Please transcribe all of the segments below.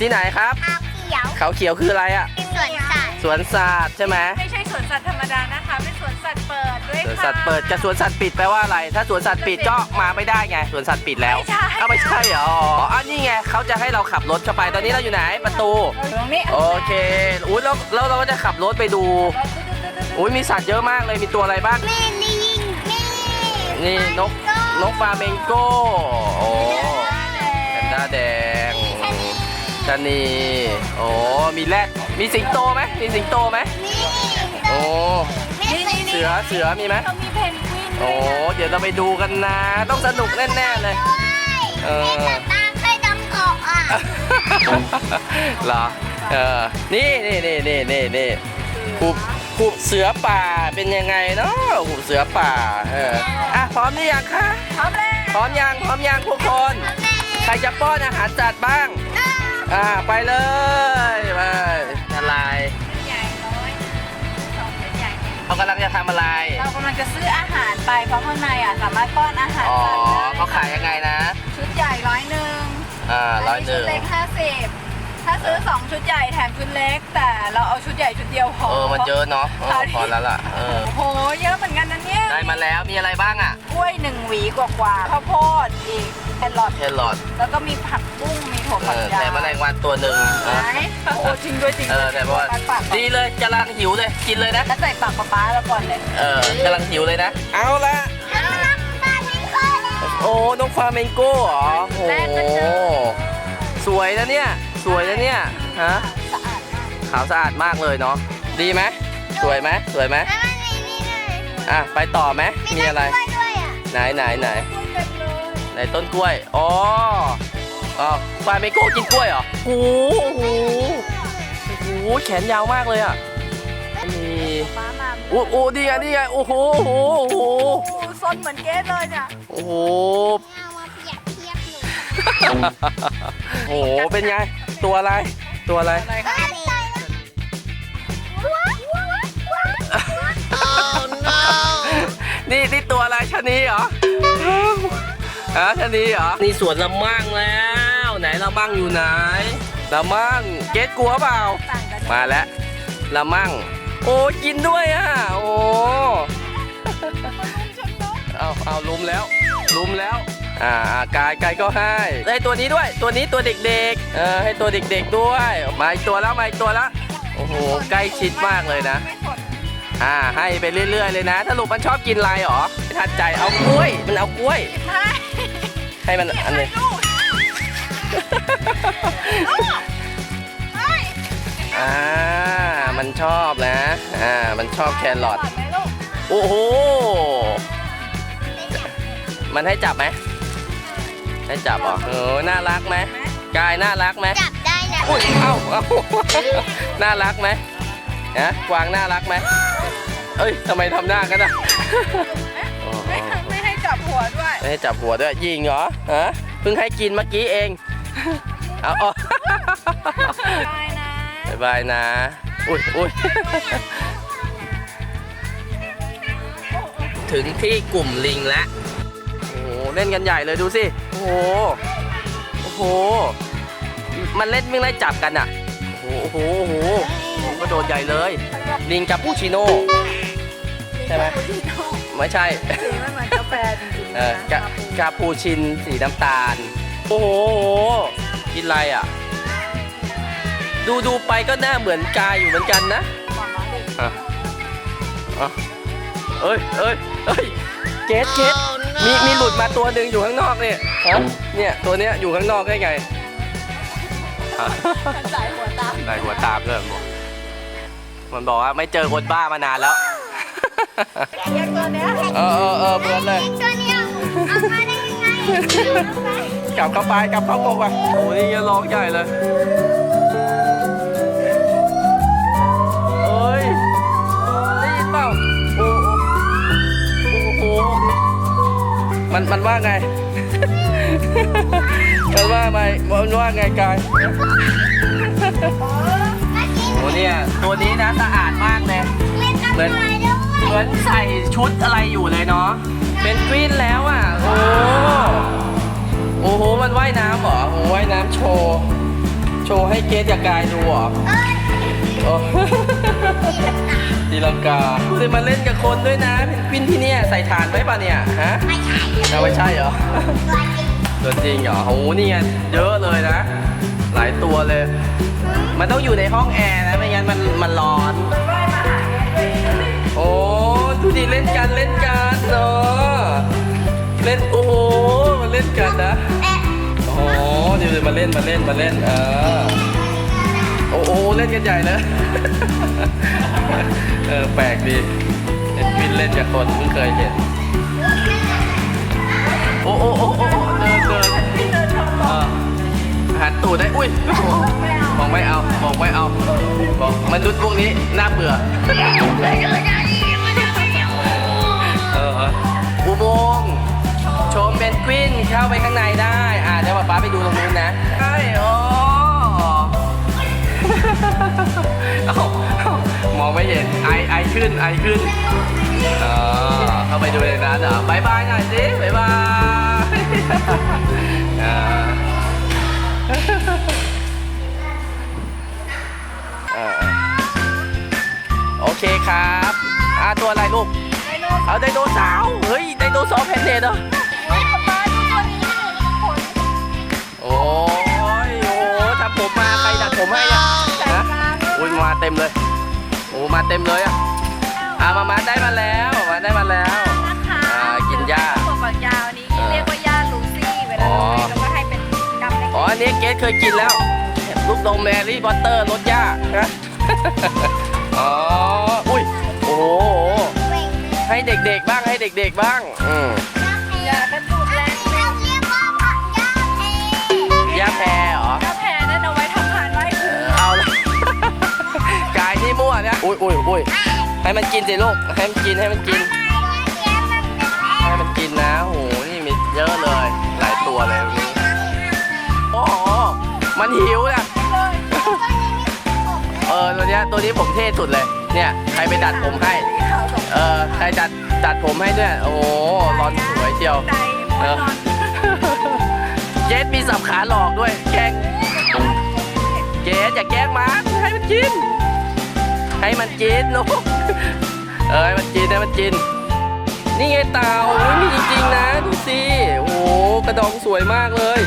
ที่ไหนครับ ขาวเขียวเขาเขียวคืออะไรอะสวนสัตว์สวนสัตว์ใช่ไหมไม่ใช่สวนสัตว์ธรรมดานะคะ เป็นสวนสัตว์เปิดด้วยสวนค่ะ สัตว์เปิดกับสวนสัตว์ปิดแปลว่าอะไร ถ้าสวนสัตว์ปิดก็มาไม่ได้ไง สวนสัตว์ปิดแล้วไม่ใช่อ้าวไม่ใช่เหรอ อ๋ออันนี้ไงเขาจะให้เราขับรถเข้าไป ตอนนี้เราอยู่ไหนประตู ตรงนี้โอเคอุ้ยแล้วแล้วเราก็จะขับรถไปดู อุ้ยมีสัตว์เยอะมากเลย มีตัวอะไรบ้าง แม่ลิงนี่นี่นก นกฟลาเมงโก้ โอ้แพนด้าแดง ชะนีโอ้มีแรดมีสิงโตไหมมีสิงโตไหมนี่โอ้แม่เป็นเสือเสือมีไหมเขามีเพนกวินโอ้เดี๋ยวเราไปดูกันนะ ต้องสนุกแน่ๆเลยเออแม่จะตามให้ดำเกาะอะเหรอเออนี่นี่นี่นี่นี่นี่หุบหุบเสือป่าเป็นยังไงเนาะหุบเสือป่าเอออะพร้อมหรือยังคะพร้อมแล้วพร้อมยังพร้อมยังทุกคน ใครจะป้อนอาหารจัดบ้าง อ่าไปเลยไปอะไรใหญ่น้อยสองเป็นใหญ่เขากำลังจะทำอะไรเรากำลังจะซื้ออาหารไปเพราะข้างในอะสามารถป้อนอาหารอ๋อสัตว์ได้เขาขายยังไงนะ ชุดใหญ่ร้อยหนึ่งอ่าร้อยหนึ่งชุดเล็กห้าสิบถ้าซื้อสองชุดใหญ่แถมชุดเล็ก แต่เราเอาชุดใหญ่ชุดเดียวพอเออมันเยอะเนาะเออพอแล้วล่ะเออโอ้โหเยอะเหมือนกันนะเนี่ยได้มาแล้วมีอะไรบ้างอะกล้วยหนึ่งหวีกว่าๆข้าวโพดอีก แครอทแครอทแล้วก็มีผักบุ้งมีถั่วเอฝักอยาวแต่แมลงวันตัวหนึ่งไหนโอ้โหจริงด้วยจริงเออแต่ว่าปัดปากดีเลยกำลังหิวเลยกินเลยนะแล้วใส่ปากป๊าป๊าแล้วก่อนเลยเออกำลังหิวเลยนะ เอาละแล้วน้ำตาลนี่ก็เลยโอ้นกฟลาเมงโก้เหรอโอ้แรกก็เจอสวยนะเนี่ยสวยนะเนี่ยฮะสะอาดมากขาวสะอาดมากเลยเนาะดีไหมสวยไหมสวยไหมแล้วมันมีนี่เลยอะไปต่อไหมมีอะไรต้นกล้วยด้วยอะไหนไหนไหน กล้วยเต็มเลยไหนต้นกล้วย อ๋ออ๋อฟลาเมงโก้กินกล้วยเหรอโอ้โหโอ้โหแขนยาวมากเลยอะมีป๊ามาโอ้โหดีไงดีไง โอ้โหโอ้โหโอ้โหโอ้ซนเหมือนเกสเลยเนี่ยโอ้โห เอามาเปรียบเทียบหนูโอ้โห เป็นไง ตัวอะไร ตัวอะไร อะไรคะนี่นี่ตัวอะไรชะนีเหรอ ฮะชะนีเหรอ นี่สวนละมั่งแล้ว ไหนละมั่งอยู่ไหนละมั่งเกตกลัวเปล่าต่างกันมาแล้วละมั่ง โอ้กินด้วยอะ โอ้เอาเอาลุมแล้ว ลุมแล้ว อ่ากายกายก็ให้ให้ตัวนี้ด้วย ตัวนี้ตัวเด็กๆ เออให้ตัวเด็กๆด้วย มาอีกตัวแล้วมาอีกตัวแล้ว โอ้โหใกล้ชิดมากเลยนะไม่สนอ่าให้ไปเรื่อยๆเลยนะถ้าลูกมันชอบกินอะไรหรอไม่ทันใจเอากล้วย มันเอากล้วยไม่ ให้มันอันหนึงลูกไม่อ่า มันชอบนะ อ่า มันชอบแครอทไหมลูกโอ้โห มันให้จับไหม ให้จับเหรอเออน่ารักไหมกายน่ารักไหมจับได้นะอุ้ยเอ้าเอ้าน่ารักไหมฮะกวางน่ารักไหมเอ้ยทำไมทำหน้ากันอะ ไม่ให้จับหัวด้วยยิงเหรอฮะเพิ่งให้กินเมื่อกี้เองเอาเอาบายนะบายบายนะอุ้ยอุ้ยถึงที่กลุ่มลิงแล้วโอ้โหเล่นกันใหญ่เลยดูสิโอ้โหโอ้โหมันเล่นไม่ไล่จับกันอะโอ้โหโอ้โหโอ้โหกระโดดใหญ่เลย ลิงกับปูชิโน่ใช่ไหมไม่ใช่ สีมันเหมือนกาแฟจริงๆ เอนะอกะกาปูชินสีน้ำตาลโอ้โหโอ้โห กินอะไรอะ ดูดูไปก็หน้าเหมือนกายอยู่เหมือนกันนะหมามาดิอะอะเอ้ยเอ้ยเอ้ยเกสเกสมีมีหลุดมาตัวหนึ่งอยู่ข้างนอกเนี่ยฮะเนี่ยตัวเนี้ยอยู่ข้างนอกได้ไงอะมันสายหัวตามได้หัวตามเลยบอกมันบอกว่าไม่เจอคนบ้ามานานแล้วเรียกตัวเนี้ยเออเออเออเบือนเลย กลับเข้าไปกลับเข้ากรงไปโอ้ยนี่ร้องใหญ่เลยเอ้ยได้ยินเปล่าโอ้โอ้โอ้โหมันมันว่าไง มันว่าไงมันว่าไงกายเมื่อกี้โอ้เนี่ยตัวนี้นะสะอาดมากเลยเล่นกับหน่อยด้วยเหมือนใส่ชุดอะไรอยู่เลยเนาะเป็นกวินแล้วอะ โอ้โอ้โห มันว่ายน้ำเหรอโอ้ว่ายน้ำโชว์โโชว์ให้เกสกับกายดูเหรอเอ้ยโอ้ตีลังกาเลยมาเล่นกับคนด้วยนะเพนกวินที่เนี่ยใส่ฐานไว้ป่ะเนี่ย ฮะ ไม่ใช่เอาไม่ใช่เหรอตัวจริงตัวจริงเหรอ โอ้โห นี่ไงเยอะเลยนะ หลายตัวเลย มันต้องอยู่ในห้องแอร์นะ ไม่งั้นมันมันร้อน โอ้ดูดิเล่นกันเล่นกันเนาะ เล่น โอ้โหมาเล่นกันนะอ๊ะโอ้โหเดี๋ยวมาเล่นมาเล่นมาเล่น เออ โอ้โหเล่นกันใหญ่เลยเออแปลกดีเห็นวินเล่นกับคนเพิ่งเคยเห็นโอ้โอ้โอ้โอ้โอ้เดินเดินเออหันตูดได้ อุ้ยมองไม่เอามองไม่เอาบอกมนุษย์พวกนี้น่าเบื่อ เข้าไปข้างในได้ อ่าเดี๋ยวป๊าป๊าไปดูตรงนู้นนะ ใช่โอ้เอ้าเอ้ามองไม่เห็น ไอ ไอขึ้น ไอขึ้นเออเข้าไปดูในนั้นเหรอบายบายหน่อยสิบายบายอ่าเออโอเคครับ อ่าตัวอะไรลูก ไดโนเอาไดโนเสาร์เฮ้ย ไดโนเสาร์แพนเนตเหรอ มาเต็มเลยอะอะมามาได้มาแล้วมาได้มาแล้ว นะคะอ่ากินหญ้า ถั่วฝักยาวนี้เรียกว่าหญ้าลูซี่เวลาเราให้เราก็ให้เป็นกำเล็กอ๋ออันนี้เกสเคยกินแล้วลูกนมแมรี่บอตเตอร์รสย่านะ อ๋ออุ้ยโอ้โหเว่งให้เด็กๆบ้างให้เด็กๆบ้าง อืม อุ้ยอุ้ยอุ้ยให้มันกินสิลูกให้มันกินให้มันกิน ให้มันกินนะโอ้โหนี่มีเยอะเลย หลายตัวเลยวันนี้โอ้โหมันหิวนะเออตัวเนี้ยตัวนี้ผมเท่สุดเลย เนี่ยใครไปดัดผมให้ เออใครดัดดัดผมให้ด้วยโอ้โหรอนสวยเชียวใจหมออเจสมีสับขาหลอกด้วยแกงเจสอย่าแกล้งมันให้มันกิน ให้มันกินลูกเออให้มันกินให้มันกิน นี่ไงเต่าอุ๊ยมีจริงๆนะดูสิโอ้โหกระดองสวยมากเลย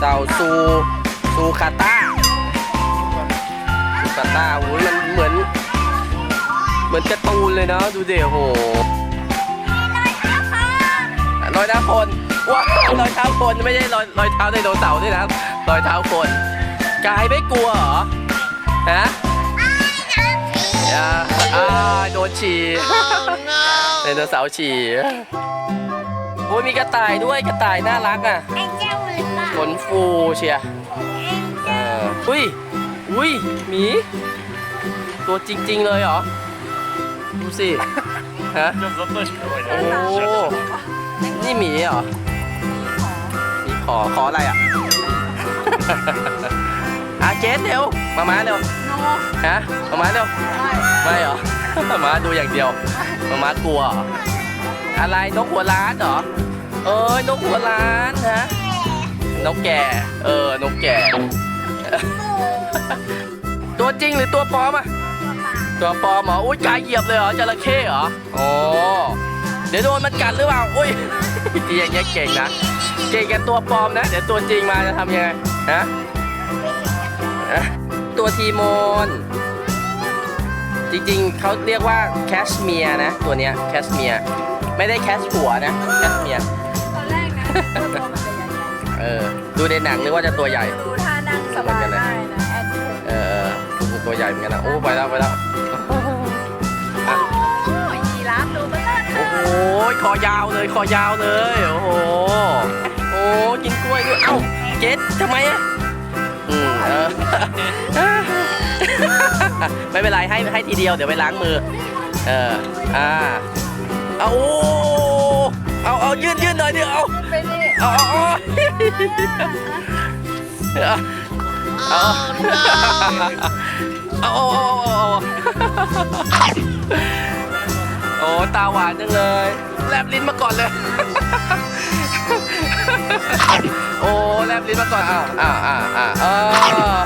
เต่าซูซูคาต้าซูคาต้าโอ้ยมันเหมือน เหมือนกร์ตูนเลยเนาะดูเดี๋ยวโหรอยเท้าคนว้าวรอยเท้าคนไม่ใช่รอยรอยเท้าไดโนเสาร์ด้วยนะรอยเท้าคนกายไม่กลัวเหรอฮะ อ่าอ่าโดนฉี่ไดโนเสาร์ฉี่โอ้ยมีกระต่ายด้วยกระต่ายน่ารักอะไอ้เจ้าหรือเปล่าขนฟูเชียร์เอออุ้ยอุ้ยหมีตัวจริง ๆ เลยเหรอ ดูสิ ฮะ โอ้นี่หมีเหรอหมีขอขออะไรอะ อาเกสเร็วมามาเร็วโนฮะมามาเร็วไม่เหรอมามาดูอย่างเดียวมามากลัวเหรออะไรนกหัวล้านเหรอเอ้ยนกหัวล้านฮะนกแก่เออนกแก่ ตัวจริงหรือตัวปลอมอะตัวปลอมเหรออุ้ยกายเหยียบเลยเหรอจระเข้เหรออ๋อเดี๋ยวโดนมันกัดหรือเปล่าอุ้ยทีอย่างเงี้ยเก่งนะเก่งกับตัวปลอมนะ เดี๋ยวตัวจริงมาจะทำยังไงฮะฮะ ตัวทีโมน จริงๆ เขาเรียกว่าแคชเมียร์นะ ตัวเนี้ยแคชเมียร์ไม่ได้แคชหัวนะ แคชเมียร์ตอนแรกนะตัวมันจะใหญ่เออ ดูในหนังนึกว่าจะตัวใหญ่ ๆดูท่านั่งสบายได้นะแอนดูเออเออตัวใหญ่เหมือนกันนะ โอ้ ไปแล้ว ไปแล้วโอ้ยยีราฟดูมันน่าทาโอ้โห คอยาวเลย คอยาวเลย โอ้โห โอ้ กินกล้วยด้วย เอ้าเจ็ดทำไมอะอืม เออ ไม่เป็นไรให้ให้ทีเดียวเดี๋ยวไปล้างมือ เออ อ่า เอาโอ้เอาเอายืดยืดหน่อยดี๋ยวเอาไปนี่เอาเอาเอาเอาเอาเอาโอ้ตาหวานจังเลย แลบลิ้นมาก่อนเลย โอ้แลบลิ้นมาก่อนอ้าวอ้าวอ้าวอ้าวเออ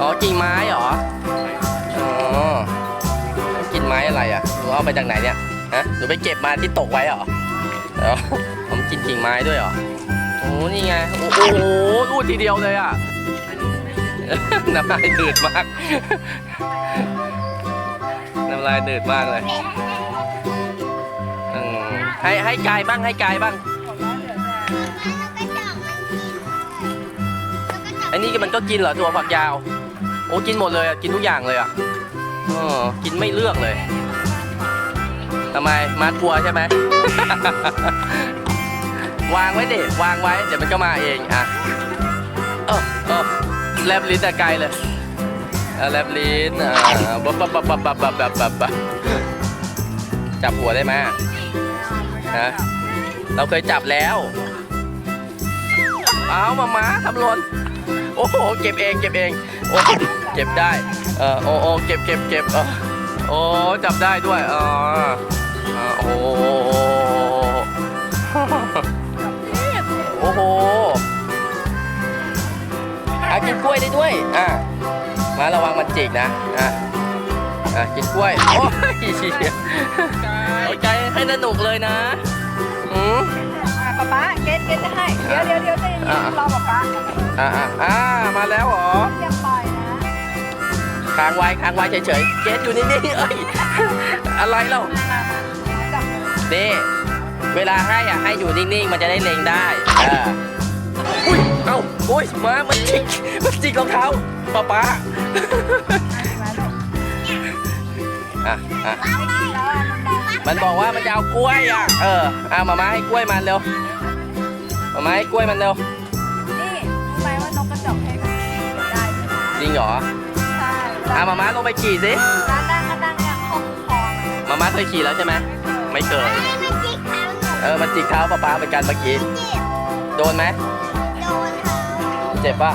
อ๋อกิ่งไม้เหรออ๋อกิ่งไม้อะไรอะหนูเอาไปจากไหนเนี่ยฮะหนูไปเก็บมาที่ตกไว้เหรอเออผมกินกิ่งไม้ด้วยเหรอโอ้นี่ไงโอ้โหรูดทีเดียวเลยอะน้ำลายดืดมากน้ำลายดืดมากเลยอืมให้ให้กายบ้างให้กายบ้าง อันนี้มันก็กินเหรอตัวฝักยาว โอ้กินหมดเลยอะกินทุกอย่างเลยอะออกินไม่เลือกเลยทำไมมากลัวใช่ไหม วางไว้ดิวางไว้ เดี๋ยวมันก็มาเองอะเออเออแลบลิ้นแต่ไกลเลยอะแลบลิ้นอ่าบับบับบับบับบับบับบับบับบับจับหัวได้ไหมฮะเราเคยจับแล้ว เอามาม้าทำหล่น โอ้โหเก็บเองเก็บเองโอ้เก็บได้เออโอ้โอ้เก็บเก็บเก็บเออโอ้จับได้ด้วยเออเออโอ้โหโอ้โหอะกินกล้วยได้ด้วยอะมาระวังมันจิกนะอะอะกินกล้วยโอ้ยเอาใจให้สนุกเลยนะอืมอะ ป๊าป๊าเกตเกตจะให้ เดี๋ยวเดี๋ยวเดี๋ยวใจเย็นอะๆรอป๊าป๊าอะอะอ่ามาแล้วเหรออย่าปล่อยนะค้างไว้ค้างไว้เฉยๆเกสอยู่นี่นี่เอ้ยอะไรเล่าจับมือนี่เวลาให้อะให้อยู่นิ่งๆ มันจะได้เล็งได้เอออุ้ยเอ้าอุ้ยมามันจิกมันจิกรองเท้าป๊าป๊ามาลูกอะอะไม่กินแล้วอะมันดังมันบอกว่ามันจะเอากล้วยอะ เออเอามามาให้กล้วยมันเร็ว มามาให้กล้วยมันเร็ว นี่รู้ไหมว่านกกระจอกให้มันได้ด้วยนะจริงเหรอใช่อะมามาลงไปขี่สิด้านล่างก็ดังอย่างคองคองอะมามาเคยขี่แล้วใช่ไหมไม่เคย มันจิกเท้าหนูเออมันจิกเท้าป๊าป๊าเหมือนกันเมื่อกี้ เจ็บโดนไหมโดนเท้า เจ็บป่ะ